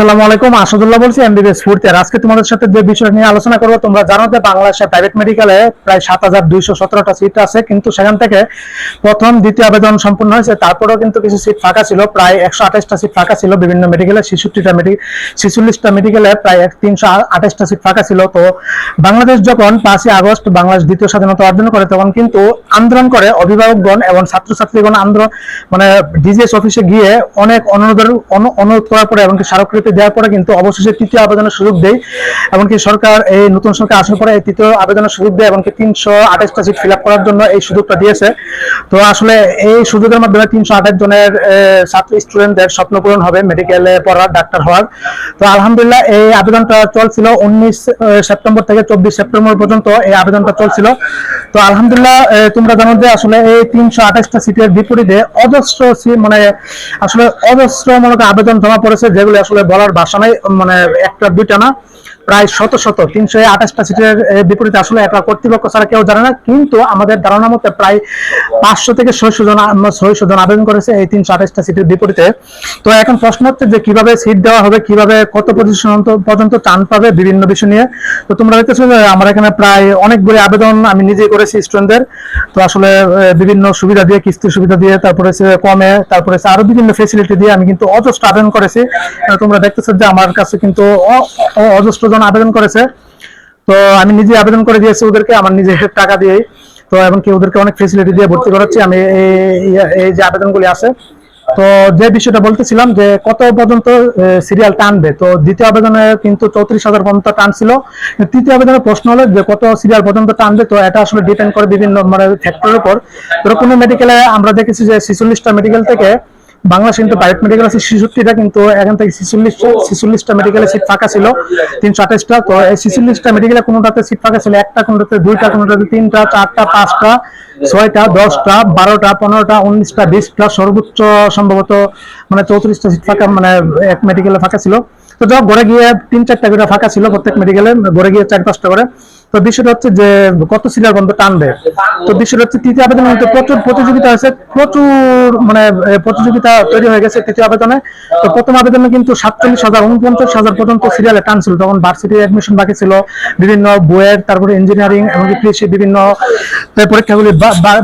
আসসালামু আলাইকুম, আসাদুল্লাহ বলছি এমবিবিএস আর আজকে তোমাদের সাথে যে বিষয় নিয়ে আলোচনা করব, তোমরা জানো যে বাংলাদেশের প্রাইভেট মেডিকেলে প্রায় সাত হাজার দুইশো সতেরোটা সিট আছে, কিন্তু সেখান থেকে প্রথম, দ্বিতীয় আবেদন সম্পূর্ণ হয়েছে, তারপরেও কিন্তু কিছু সিট ফাঁকা ছিল, প্রায় একশো আঠাশটা সিট ফাঁকা ছিল বিভিন্ন মেডিকেলে ছেষট্টিটা মেডিকেল ছেচল্লিশটা মেডিকেলে প্রায় তিনশো আঠাশটা সিট ফাঁকা ছিল। তো বাংলাদেশ যখন পাঁচই আগস্ট বাংলাদেশ দ্বিতীয় স্বাধীনতা অর্জন করে, তখন কিন্তু আন্দোলন করে অভিভাবকগণ এবং ছাত্রছাত্রীগণ আন্দোলন মানে ডিজিএস অফিসে গিয়ে অনেক অনুরোধের অনু- অনুরোধ করার পরে, এমনকি স্মারকলিপি দেওয়ার পরে কিন্তু অবশেষে তৃতীয় আবেদনের সুযোগ দেয়। এমনকি সরকার এই নতুন সরকার আসার পরে এই তৃতীয় আবেদনের সুযোগ দেয়, এমনকি তিনশো আঠাশটা সিট ফিল করার জন্য এই সুযোগটা দিয়েছে। তো আসলে এই সুযোগের মাধ্যমে তিনশো আঠাশ জনের ছাত্র স্টুডেন্টদের স্বপ্ন পূরণ হবে মেডিকেলে পড়ার, ডাক্তার হওয়ার। তো আলহামদুলিল্লাহ এই আবেদনটা চলছিল উনিশ সেপ্টেম্বর থেকে চব্বিশ সেপ্টেম্বর পর্যন্ত এই আবেদনটা চলছিল। তো আলহামদুলিল্লাহ তোমরা জানো যে আসলে এই তিনশো আঠাশটা সিটের বিপরীতে অজস্র মানে আসলে অজস্রমূলক আবেদন জমা পড়েছে, যেগুলো আসলে বলার ভাষা নাই মানে একটা দুইটা না। প্রায় শত শত, তিনশো আঠাশটা সিটের বিপরীতে আসলে একটা কর্তৃপক্ষ ছাড়া কেউ জানে না। কিন্তু আমাদের ধারণা মতে প্রায় পাঁচশো থেকে ছয়শো জন ছয়শো জন আবেদন করেছে এই তিনশো আঠাশটা সিটের বিপরীতে। তো এখন প্রশ্ন হচ্ছে যে কীভাবে সিট দেওয়া হবে, কীভাবে কত পজিশন পর্যন্ত চান পাবে বিভিন্ন বিষয় নিয়ে। তো তোমরা দেখতেছো যে আমার এখানে প্রায় অনেকগুলি আবেদন আমি নিজেই করেছি স্টুডেন্টদের। তো আসলে বিভিন্ন সুবিধা দিয়ে কিস্তির সুবিধা দিয়ে, তারপরে কমে, তারপরে আরও বিভিন্ন ফেসিলিটি দিয়ে আমি কিন্তু অজস্র আবেদন করেছি। তোমরা দেখতেছো যে আমার কাছে কিন্তু অজস্র জন আবেদন করেছে। তো আমি নিজে আবেদন করে দিয়েছি ওদেরকে, আমার নিজের টাকা দিয়েই। তো এমনকি ওদেরকে অনেক ফেসিলিটি দিয়ে ভর্তি করাচ্ছি। আমি এই যে আবেদনগুলি আছে। তো যে বিষয়টা বলতেছিলাম যে কত পর্যন্ত সিরিয়াল টানবে? তো দ্বিতীয় আবেদনে কিন্তু চৌত্রিশ হাজার পর্যন্ত টানছিল তৃতীয় আবেদনের প্রশ্ন হলো যে কত সিরিয়াল পর্যন্ত টানবে? তো এটা আসলে ডিপেন্ড করে বিভিন্ন মানে ফ্যাক্টরের উপর। ধরো কোনো মেডিকেলে আমরা দেখেছি যে ছিচল্লিশটা মেডিকেল থেকে বাংলাদেশ কিন্তু প্রাইভেট মেডিকেল আছে ছেষট্টিটা কিন্তু এখান থেকে ছিচল্লিশটা ছিচল্লিশটা মেডিকেলে সিট ফাঁকা ছিল তিনশো আঠাশটা তো এই ছিচল্লিশটা মেডিকেলে কোনোটাতে সিট ফাঁকা ছিল? একটা কোনোটাতে দুইটা কোনোটাতে তিনটা চারটা পাঁচটা ছয়টা দশটা বারোটা পনেরোটা উনিশটা বিশটা সর্বোচ্চ সম্ভবত মানে চৌত্রিশটা সিট ফাঁকা মানে এক মেডিকেলে ফাঁকা ছিল। তো যাক ঘরে গিয়ে তিন চারটা করে ফাঁকা ছিল প্রত্যেক মেডিকেলে ঘরে গিয়ে চার পাঁচটা করে। তো বিষয়টা হচ্ছে যে কত সিরিয়াল বন্ধ টানবে? তো বিষয়টা হচ্ছে তৃতীয় আবেদনে প্রচুর প্রতিযোগিতা আছে, প্রচুর মানে প্রতিযোগিতা তৈরি হয়ে গেছে তৃতীয় আবেদনে। তো প্রথম আবেদনে কিন্তু সাতচল্লিশ হাজার, উনপঞ্চাশ হাজার পর্যন্ত সিরিয়ালে টানছিল। তখন ভার্সিটি অ্যাডমিশন বাকি ছিল, বিভিন্ন বইয়ের, তারপরে ইঞ্জিনিয়ারিং এমনকি কৃষি, বিভিন্ন পরীক্ষাগুলি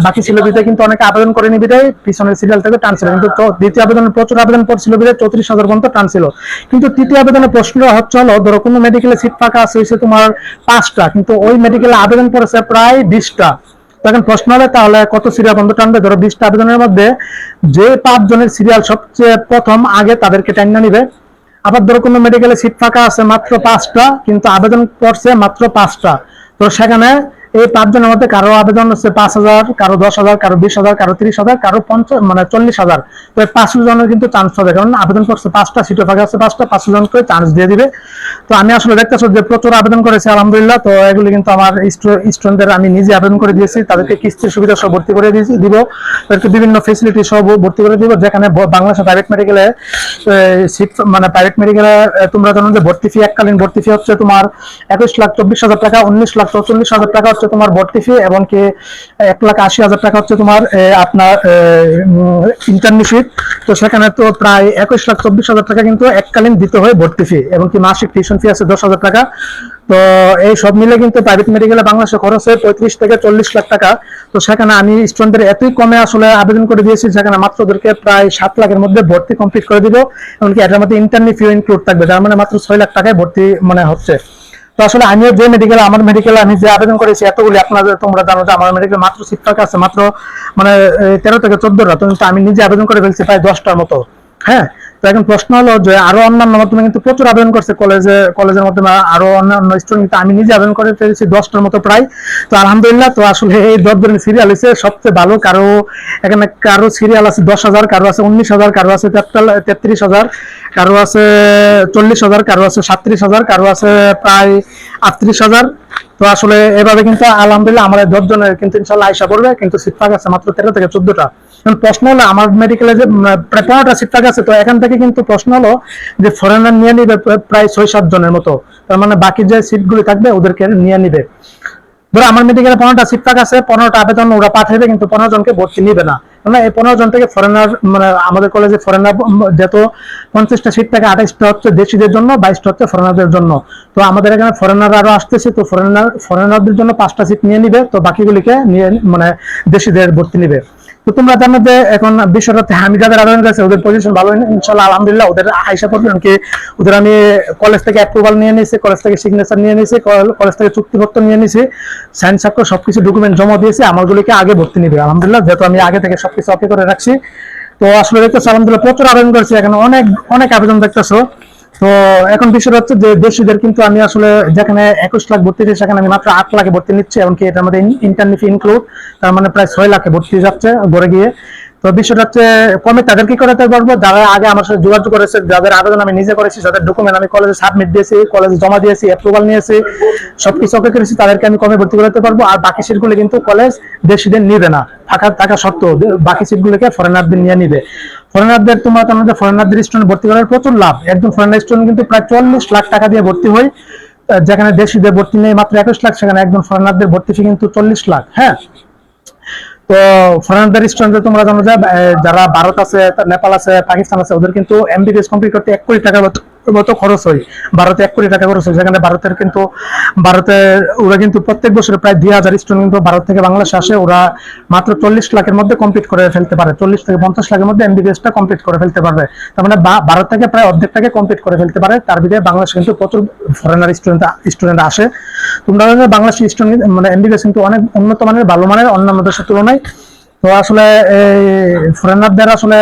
বাকি ছিল বিধায় কিন্তু অনেকে আবেদন করে নিবিদায় পিছনের সিরিয়াল থেকে টানছিল। কিন্তু দ্বিতীয় আবেদনে প্রচুর আবেদন পড়ছিল বিধায় চৌত্রিশ হাজার পর্যন্ত টানছিল। কিন্তু তৃতীয় আবেদনে প্রশ্ন হচ্ছে হলো, ধরো কোনো মেডিকেলে সিট ফাঁকা আছে তোমার পাঁচটা, কিন্তু ওই মেডিকেলে আবেদন করেছে প্রায় বিশটা। তখন প্রশ্ন হবে তাহলে কত সিরিয়াল বন্ধ টানবে? ধরো বিশটা আবেদনের মধ্যে যে পাঁচ জনের সিরিয়াল সবচেয়ে প্রথম আগে তাদেরকে টান্না নিবে। আবার ধরো কোনো মেডিকেলে সিট ফাঁকা আছে মাত্র পাঁচটা, কিন্তু আবেদন করছে মাত্র পাঁচটা। তো সেখানে এই পাঁচজনের মধ্যে কারও আবেদন হচ্ছে পাঁচ হাজার, কারও দশ হাজার, কারও বিশ হাজার, কারও তিরিশ হাজার, কারও পঞ্চাশ মানে চল্লিশ হাজার। তো এই পাঁচশো জনের কিন্তু চান্স হবে, কারণ আবেদন করছে পাঁচটা, সিটে ফাঁকা আছে পাঁচটা, পাঁচশো জনকে চান্স দিয়ে দিবে। তো আমি আসলে দেখতেছি যে প্রচুর আবেদন করেছি, আলহামদুলিল্লাহ। তো এগুলি কিন্তু আমার স্টুডেন্টদের আমি নিজে আবেদন করে দিয়েছি, তাদেরকে কিস্তির সুবিধা সব ভর্তি করে দিয়েছি, দিব। তাদেরকে বিভিন্ন ফেসিলিটি সব ভর্তি করে দিব, যেখানে ব- বাংলাদেশের প্রাইভেট মেডিকেলে সিট মানে প্রাইভেট মেডিকেলে তোমরা জানো যে ভর্তি ফি এককালীন ভর্তি ফি হচ্ছে তোমার একুশ লাখ চব্বিশ হাজার টাকা, উনিশ লাখ চৌচল্লিশ হাজার টাকা হচ্ছে তোমার ভর্তি ফি এবং কি এক লাখ আশি হাজার টাকা হচ্ছে তোমার আপনার ইন্টারনি ফি তো সেখানে তো প্রায় একুশ লাখ চব্বিশ হাজার টাকা কিন্তু এককালীন দিতে হয় ভর্তি ফি এবং কি মাসিক টিউশন ফি আছে দশ হাজার টাকা। তো এই সব মিলে কিন্তু প্রাইভেট মেডিকেলে বাংলাদেশে খরচ হয় পঁয়ত্রিশ থেকে চল্লিশ লাখ টাকা। তো সেখানে আমি স্টুডেন্টদের এতই কমে আসলে আবেদন করে দিয়েছি, সেখানে মাত্র ওদেরকে প্রায় সাত লাখের মধ্যে ভর্তি কমপ্লিট করে দিব এমনকি এটার মধ্যে ইন্টারনি ফিও ইনক্লুড থাকবে, যার মানে মাত্র ছয় লাখ টাকায় ভর্তি মানে হচ্ছে। তো আসলে আমিও যে মেডিকেল আমার মেডিকেল আমি যে আবেদন করেছি এতগুলি আপনাদের তোমরা জানো যে আমার মেডিকেল মাত্র ফাঁকা আছে, মাত্র মানে তেরো থেকে চোদ্দটা, তো আমি নিজে আবেদন করে ফেলছি প্রায় দশটার মতো। হ্যাঁ? এখন প্রশ্ন হলো যে আরও অন্যান্য মাধ্যমে কিন্তু প্রচুর আবেদন করছে কলেজে কলেজের মাধ্যমে আরও অন্যান্য স্টুডেন্ট কিন্তু আমি নিজে আবেদন করে ফেলেছি, দশটার মতো প্রায়। তো আলহামদুলিল্লাহ, তো আসলে এই দশ ধরনের সিরিয়াল হচ্ছে সবচেয়ে ভালো কারও, এখানে কারও সিরিয়াল আছে দশ হাজার, কারও আছে উনিশ হাজার, কারও আছে তেত্রিশ হাজার, কারও আছে চল্লিশ হাজার, কারও আছে সাতত্রিশ হাজার, কারও আছে প্রায় আটত্রিশ হাজার। তো আসলে এভাবে কিন্তু আলহামদুলিল্লাহ আমাদের দশ জনের কিন্তু ইনশাল্লাহ আয়সা করবে কিন্তু সিট আছে মাত্র তেরো থেকে চোদ্দটা। প্রশ্ন হলো, আমার মেডিকেলে যে প্রায় পনেরোটা সিট ফাঁক আছে, তো এখান থেকে কিন্তু প্রশ্ন হলো যে ফরেনার নিয়ে নিবে প্রায়- ছয় সাত জনের মতো। তার মানে বাকি যে সিটগুলি থাকবে, ওদেরকে নিয়ে নিবে। ধরো, আমার মেডিকেলে পনেরোটা সিট ফাঁক আছে, পনেরোটা আবেদন ওরা পাঠাবে কিন্তু পনেরো জনকে ভর্তি নিবে না। মানে এই পনেরো জন থেকে ফরেনার মানে আমাদের কলেজে ফরেনার যত পঞ্চাশটা সিট থেকে, আঠাইশটা হচ্ছে দেশিদের জন্য, বাইশটা হচ্ছে ফরেনারদের জন্য। তো আমাদের এখানে ফরেনার আরও আসতেছে, তো ফরেনার ফরেনারদের জন্য পাঁচটা সিট নিয়ে নিবে, তো বাকিগুলিকে নিয়ে মানে দেশিদের ভর্তি নিবে। তো তোমরা জানো যে এখন বিশ্বরাতে হামিদাদের আবেদন করেছে ওদের পজিশন ভালো ইনশাল্লাহ, আলহামদুলিল্লাহ, ওদের আইসা পড়বে কি, ওদের আমি কলেজ থেকে অ্যাপ্রুভাল নিয়ে নিয়েছি কলেজ থেকে সিগনেচার নিয়ে নিয়েছি কলেজ থেকে চুক্তিপত্র নিয়ে নিয়েছি সাইন স্বাক্ষর সবকিছু ডকুমেন্ট জমা দিয়েছি আমারগুলিকে আগে ভর্তি নিবে। আলহামদুলিল্লাহ, যেহেতু আমি আগে থেকে সবকিছু অপে করে রাখছি। তো আসলে দেখতেছো, আলহামদুলিল্লাহ প্রচুর আবেদন করেছি, এখানে অনেক অনেক আবেদন দেখতেছো। তো এখন বিষয়টা হচ্ছে যে দেশিদের কিন্তু আমি আসলে যেখানে একুশ লাখ ভর্তি সেখানে আমি মাত্র আট লাখে ভর্তি নিচ্ছি, এমনকি এটার মধ্যে ইন্টারনেট ইনক্লুড তার মানে প্রায় ছয় লাখে ভর্তি যাচ্ছে গড়ে গিয়ে। তো বিষয়টা হচ্ছে, কমে তাদের কি করাতে পারব, যারা আগে আমার সাথে যোগাযোগ করেছে, যাদের আবেদন আমি নিজে করেছি, যাদের ডকুমেন্ট আমি কলেজে সাবমিট দিয়েছি কলেজে জমা দিয়েছি অ্যাপ্রুভাল নিয়েছি, সবকিছু ওকে করেছি, তাদেরকে আমি কমে ভর্তি করাতে পারব, আর বাকি সিটগুলো কিন্তু কলেজ দেশিদের নিবে না। থাকা থাকা সত্ত্বেও, বাকি সিটগুলোকে ফরেনারদের নিয়ে নিবে। ফরেনারদের তোমার তোমাদের ফরেনারদের স্টুডেন্ট ভর্তি করার প্রচুর লাভ। একজন ফরেনার স্টুডেন্ট কিন্তু প্রায় চল্লিশ লাখ টাকা দিয়ে ভর্তি হয়। যেখানে দেশিদের ভর্তি নেই, মাত্র একুশ লাখ, সেখানে একজন ফরেনারদের ভর্তি ফি কিন্তু চল্লিশ লাখ হ্যাঁ? তো ফরেনারদের স্টুডেন্টদের তোমরা জানো যে যারা ভারত আছে নেপাল আছে, পাকিস্তান আছে, ওদের কিন্তু এমবিবিএস কমপ্লিট করতে এক কোটি টাকার মতো- খরচ হয়? ভারতে এক কোটি টাকা খরচ হয়। যেখানে ভারতের কিন্তু, ভারতের ওরা কিন্তু প্রত্যেক বছরে প্রায় দুই হাজার স্টুডেন্ট কিন্তু ভারত থেকে বাংলাদেশ আসে। ওরা মাত্র চল্লিশ লাখের মধ্যে কমপ্লিট করে ফেলতে পারে। চল্লিশ থেকে পঞ্চাশ লাখের মধ্যে এমবিবিএস টা কমপ্লিট করে ফেলতে পারবে। তার মানে ভারত থেকে প্রায় অর্ধেকটাকে কমপ্লিট করে ফেলতে পারে। তার ভিতরে বাংলাদেশ কিন্তু প্রচুর ফরেনার স্টুডেন্ট স্টুডেন্ট আসে। তোমরা বাংলাদেশ স্টুডেন্ট মানে এমবিবিএস কিন্তু অনেক উন্নত মানের, ভালো মানের অন্যান্য দেশের তুলনায় তো আসলে, এই ফরেনারদের আসলে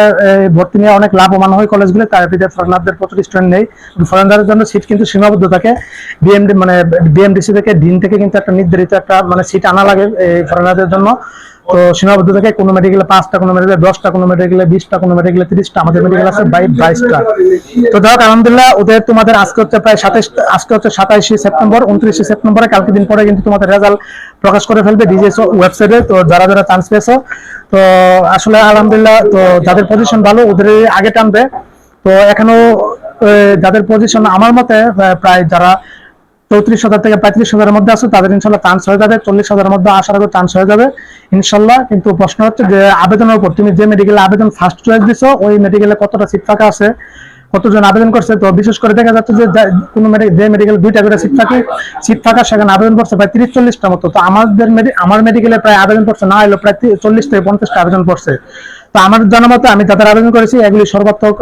ভর্তি নিয়ে অনেক লাভবান হয় কলেজগুলো তার ভিতরে ফরেনারদের প্রচুর স্টুডেন্ট নেই। ফরেনারদের জন্য সিট কিন্তু সীমাবদ্ধ থাকে। বিএমডি মানে বিএমডিসি থেকে দিন থেকে কিন্তু একটা নির্ধারিত একটা মানে সিট আনা লাগে, এই ফরেনারদের জন্য। তো সীমাবদ্ধ থাকে কোনো মেডিকেলে পাঁচটা, কোনো মেডিকেলে দশটা, কোনো মেডিকেলে বিশটা, কোনো মেডিকেলে তিরিশটা, আমাদের মেডিকেল আছে বাই বাইশটা। তো যাই আলহামদুলিল্লাহ, ওদের তোমাদের আজকে হচ্ছে প্রায় সাতাইশ, আজকে হচ্ছে সাতাইশে সেপ্টেম্বর, উনত্রিশে সেপ্টেম্বরে, কালকে দিন পরে কিন্তু তোমাদের রেজাল্ট প্রকাশ করে ফেলবে ডিজিএস ওয়েবসাইটে তো যারা যারা চান্স পেয়েছ, তো আসলে আলহামদুলিল্লাহ, তো যাদের পজিশন ভালো ওদের আগে টানবে। তো এখনও যাদের পজিশন আমার মতে প্রায় যারা চৌত্রিশ হাজার থেকে পঁয়ত্রিশ হাজারের মধ্যে আছে, তাদের ইনশাল্লাহ চান্স হয়ে যাবে। চল্লিশ হাজারের মধ্যে আসার আগে চান্স হয়ে যাবে। ইনশাল্লাহ, কিন্তু প্রশ্ন হচ্ছে যে আবেদনের উপর, তুমি যে মেডিকেলে আবেদন ফার্স্ট চয়েস দিছো, ওই মেডিকেলে কতটা সিট ফাঁকা আছে, কতজন আবেদন করছে? তো বিশেষ করে দেখা যাচ্ছে যে কোনো যে মেডিকেল দুইটা করে সিট থাকে সিট ফাঁকা, সেখানে আবেদন করছে প্রায় তিরিশ, চল্লিশটা মতো। তো আমাদের আমার মেডিকেলে প্রায় আবেদন করছে, না এলো প্রায় চল্লিশ থেকে পঞ্চাশটা আবেদন করছে। তো আমার জানা মতো আমি তাদের আবেদন করেছি, এগুলি সর্বাত্মক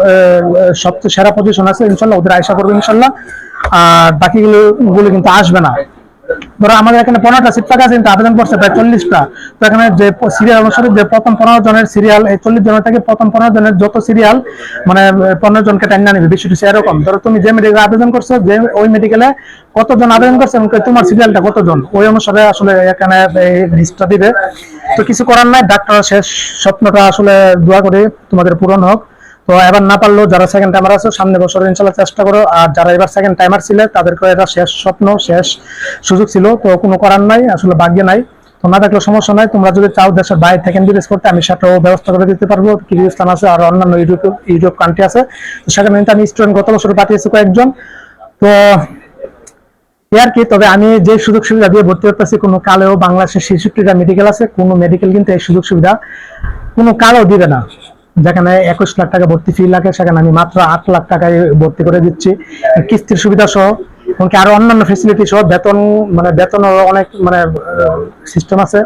সবচেয়ে সেরা পজিশন আছে, ইনশাল্লাহ ওদের আশা করবে ইনশাল্লাহ। আর বাকিগুলো গুলো কিন্তু আসবে না। ধরো আমাদের এখানে পনেরোটা সিট ফাঁকা আছে, কিন্তু আবেদন করছে প্রায় চল্লিশটা। তো এখানে যে সিরিয়াল অনুসারে যে প্রথম পনেরো জনের সিরিয়াল এই চল্লিশ জনের থেকে প্রথম পনেরো জনের যত সিরিয়াল মানে পনেরো জনকে টাইনা নিবে বিষয়টি এরকম। ধরো তুমি যে মেডিকেলে আবেদন করছ, যে ওই মেডিকেলে কতজন আবেদন করছে এবং তোমার সিরিয়ালটা কতজন? ওই অনুসারে আসলে এখানে লিস্টটা দিবে। তো কিছু করার নাই ডাক্তার শেষ স্বপ্নটা আসলে দোয়া করে তোমাদের পূরণ হোক। তো এবার না পারলেও যারা সেকেন্ড টাইমার আছে, সামনে বছর ইনশাল্লাহ চেষ্টা করো। আর যারা এবার সেকেন্ড টাইমার ছিল তাদেরকে এটা শেষ স্বপ্ন, শেষ সুযোগ ছিল। তো কোনো করার নাই, আসলে ভাগ্যে নাই। তো না থাকলে সমস্যা নাই। তোমরা যদি চাও দেশের বাইরে থেকে বিদেশ করতে, আমি সেটাও ব্যবস্থা করে দিতে পারব। কিরগিজস্তান আছে, আর অন্যান্য ইউরোপ ইউরোপ কান্ট্রি আছে। সেখানে কিন্তু আমি স্টুডেন্ট গত বছর পাঠিয়েছি কয়েকজন। তো আর কি, তবে আমি যে সুযোগ সুবিধা দিয়ে ভর্তি করতেছি কোনো কালেও বাংলাদেশের ছেষট্টিটা মেডিকেল আছে, কোনো মেডিকেল কিন্তু এই সুযোগ সুবিধা কোনো কালেও দিবে না। যেখানে একুশ লাখ টাকা ভর্তি ফি লাগে, সেখানে আমি মাত্র আট লাখ টাকায় ভর্তি করে দিচ্ছি। কিস্তির সুবিধা সহ, এমনকি আরও অন্যান্য ফেসিলিটি সহ বেতন মানে বেতন অনেক মানে সিস্টেম আছে।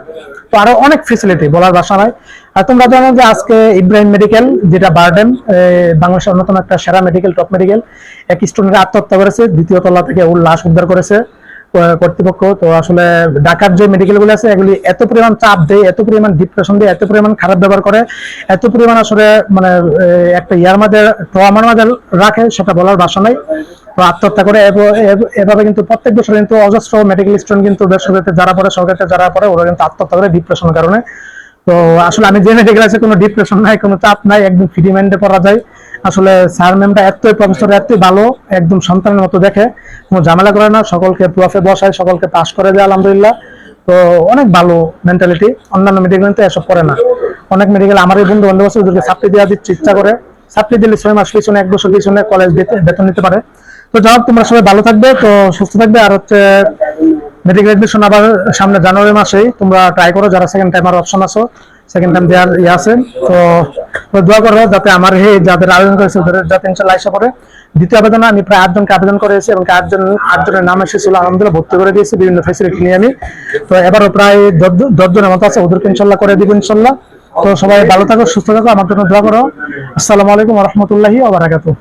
তো আরও অনেক ফেসিলিটি বলার ভাষা নাই। আর তোমরা জানো যে আজকে ইব্রাহিম মেডিকেল যেটা বার্ডেন বাংলাদেশের অন্যতম একটা সেরা মেডিকেল টপ মেডিকেল এক স্টুডেন্ট আত্মহত্যা করেছে, দ্বিতীয় তলা থেকে ওর লাশ উদ্ধার করেছে। কর্তৃপক্ষ। তো আসলে ঢাকার যে মেডিকেলগুলো আছে, এগুলি এত পরিমাণ চাপ দেয়, এত পরিমাণ ডিপ্রেশন দেয়, এত পরিমাণ খারাপ ব্যবহার করে, এত পরিমাণ আসলে মানে একটা ইয়ার মাঝে ট্রমার মাঝে রাখে, সেটা বলার ভাষা নাই। আত্মহত্যা করে এভাবে কিন্তু প্রত্যেক বছর কিন্তু অজস্র মেডিকেল স্টুডেন্ট কিন্তু বেসরকারিতে যারা পড়ে, সরকারিতে যারা পড়ে, ওরা কিন্তু আত্মহত্যা করে ডিপ্রেশনের কারণে। তো আসলে আমি যে মেডিকেল আছে, কোনো ডিপ্রেশন নাই, কোনো চাপ নাই, একদম ফ্রি মাইন্ডে পড়া যায়। আসলে স্যার ম্যামটা এতই প্রফেসর এতই ভালো একদম সন্তানের মতো দেখে। কোনো ঝামেলা করে না সকলকে প্রফে বসায় সকলকে পাস করে দেয় আলহামদুলিল্লাহ। তো অনেক ভালো মেন্টালিটি অন্যান্য মেডিকেল কিন্তু এসব করে না। অনেক মেডিকেল আমার এই বন্ধু বান্ধব আছে ওদেরকে সাপ্লি দেওয়া দিচ্ছে ইচ্ছা করে। সাপ্লি দিলে ছয় মাস পিছনে এক বছর পিছনে কলেজ বেতন নিতে পারে। তো হোক, তোমরা সবাই ভালো থাকবে তো সুস্থ থাকবে। আর হচ্ছে মেডিকেল এডমিশন আবার সামনে জানুয়ারি মাসেই তোমরা ট্রাই করো যারা সেকেন্ড টাইমার অপশন আছো সেকেন্ড টাইম দেওয়ার ইয়ে আছে। তো তো দোয়া করব যাতে আমার হে যাদের আবেদন করেছে যাতে ইনশাল্লাহ এসে পড়ে দ্বিতীয় আবেদন আমি প্রায় আটজনকে আবেদন করেছি এবং আটজন, আটজনের নাম এসেছিল আলহামদুলিল্লাহ, ভর্তি করে দিয়েছি বিভিন্ন ফেসিলিটি নিয়ে আমি। তো এবারও প্রায় দশ- দশজনের মতো আছে ওদেরকে ইনশাল্লাহ করে দিব ইনশাল্লাহ তো সবাই ভালো থাকো, সুস্থ থাকো, আমার জন্য দোয়া করো। আসসালামু আলাইকুম রহমতুল্লাহি আবরাকাতুহ